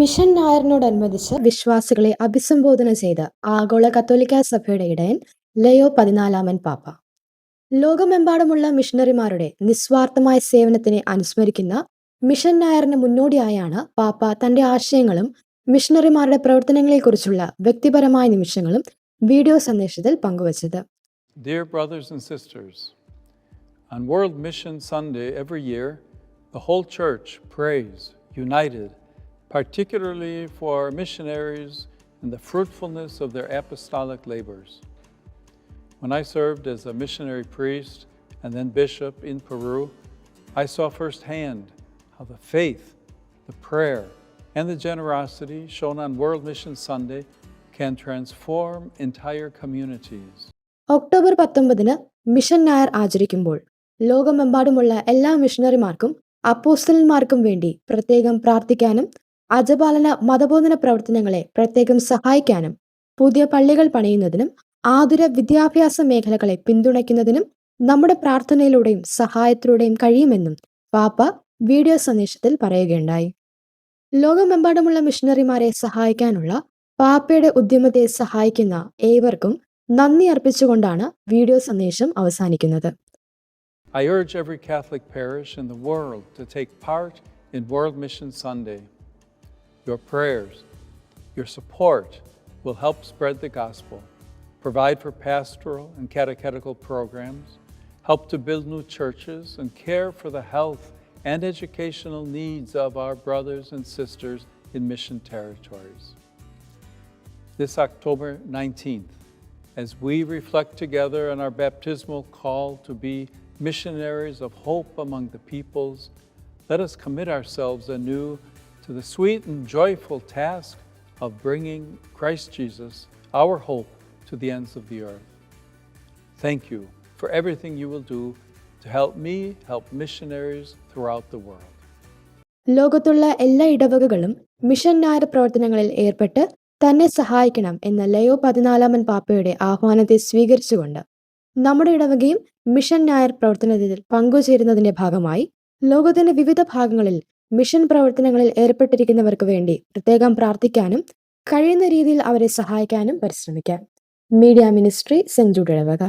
Mission ഞായറിനോടനുബന്ധിച്ച് വിശ്വാസികളെ അഭിസംബോധന ചെയ്ത ആഗോള കത്തോലിക്ക സഭയുടെ ഇടയൻ ലയോ പതിനാലാമൻ പാപ്പ. ലോകമെമ്പാടുമുള്ള മിഷണറിമാരുടെ നിസ്വാർത്ഥമായ സേവനത്തിനെ അനുസ്മരിക്കുന്ന മിഷൻ നായറിന് മുന്നോടിയായാണ് പാപ്പ തന്റെ ആശയങ്ങളും മിഷണറിമാരുടെ പ്രവർത്തനങ്ങളെക്കുറിച്ചുള്ള വ്യക്തിപരമായ നിമിഷങ്ങളും വീഡിയോ സന്ദേശത്തിൽ പങ്കുവച്ചത്. Dear brothers and sisters, on World Mission Sunday every year, the whole church prays united, particularly for missionaries and the fruitfulness of their apostolic labors. When I served as a missionary priest and then bishop in Peru, I saw firsthand how the faith, the prayer, and the generosity shown on World Mission Sunday can transform entire communities. October പത്തൊമ്പതിന് mission ഞായർ ആചരിക്കുമ്പോൾ ലോകമെമ്പാടുമുള്ള എല്ലാ മിഷണറിമാർക്കും അപ്പോസ്റ്റലന്മാർക്കും വേണ്ടി പ്രത്യേകം പ്രാർത്ഥിക്കാനും അജപാലന മതബോധന പ്രവർത്തനങ്ങളെ പ്രത്യേകം സഹായിക്കാനും പുതിയ പള്ളികൾ പണിയുന്നതിനും ആതുര വിദ്യാഭ്യാസ മേഖലകളെ പിന്തുണയ്ക്കുന്നതിനും നമ്മുടെ പ്രാർത്ഥനയിലൂടെയും സഹായത്തിലൂടെയും കഴിയുമെന്നും പാപ്പ വീഡിയോ സന്ദേശത്തിൽ പറയുകയുണ്ടായി ലോകമെമ്പാടുമുള്ള മിഷണറിമാരെ സഹായിക്കാനുള്ള പാപ്പയുടെ ഉദ്യമത്തെ സഹായിക്കുന്ന ഏവർക്കും നന്ദി അർപ്പിച്ചുകൊണ്ടാണ് വീഡിയോ സന്ദേശം അവസാനിക്കുന്നത് I urge every Catholic parish in the world to take part in World Mission Sunday. Your prayers, your support will help spread the gospel, provide for pastoral and catechetical programs, help to build new churches, and care for the health and educational needs of our brothers and sisters in mission territories. This October 19th, as we reflect together on our baptismal call to be missionaries of hope among the peoples, let us commit ourselves anew to the sweet and joyful task of bringing Christ Jesus, our hope, to the ends of the earth. Thank you for everything you will do to help me help missionaries throughout the world. ലോകത്തുള്ള എല്ലാ ഇടവകകളും mission പ്രവർത്തനങ്ങളിൽ ഏർപ്പെട്ട് തന്നെ സഹായിക്കണം എന്ന ലയോ പതിനാലാമൻ പാപ്പയുടെ ആഹ്വാനത്തെ സ്വീകരിച്ചുകൊണ്ട് നമ്മുടെ ഇടവകയും മിഷൻ നായർ പ്രവർത്തനത്തിൽ പങ്കുചേരുന്നതിന്റെ ഭാഗമായി ലോകത്തിന്റെ വിവിധ ഭാഗങ്ങളിൽ മിഷൻ പ്രവർത്തനങ്ങളിൽ ഏർപ്പെട്ടിരിക്കുന്നവർക്ക് വേണ്ടി പ്രത്യേകം പ്രാർത്ഥിക്കാനും കഴിയുന്ന രീതിയിൽ അവരെ സഹായിക്കാനും പരിശ്രമിക്കാം. Media ministry സെഞ്ചുടവക